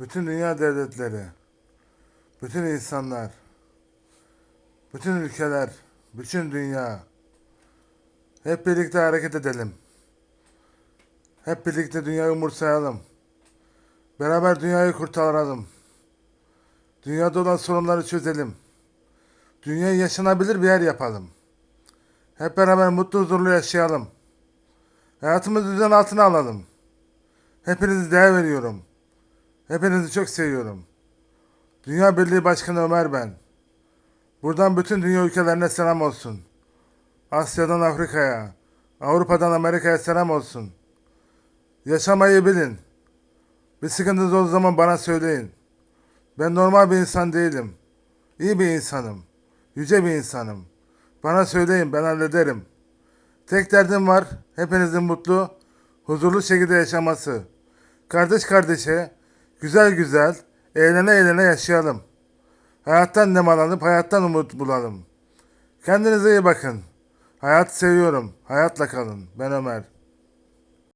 bütün dünya devletleri, bütün insanlar, bütün ülkeler, bütün dünya hep birlikte hareket edelim. Hep birlikte dünyayı umursayalım. Beraber dünyayı kurtaralım. Dünyada olan sorunları çözelim. Dünyayı yaşanabilir bir yer yapalım. Hep beraber mutlu huzurlu yaşayalım. Hayatımızı düzen altına alalım. Hepinizi değer veriyorum. Hepinizi çok seviyorum. Dünya Birliği Başkanı Ömer ben. Buradan bütün dünya ülkelerine selam olsun. Asya'dan Afrika'ya, Avrupa'dan Amerika'ya selam olsun. Yaşamayı bilin. Bir sıkıntınız olduğu zaman bana söyleyin. Ben normal bir insan değilim. İyi bir insanım. Yüce bir insanım. Bana söyleyin ben hallederim. Tek derdim var. Hepinizin mutlu, huzurlu şekilde yaşaması. Kardeş kardeşe, güzel güzel, eğlene eğlene yaşayalım. Hayattan nem alalım, hayattan umut bulalım. Kendinize iyi bakın. Hayatı seviyorum. Hayatla kalın. Ben Ömer.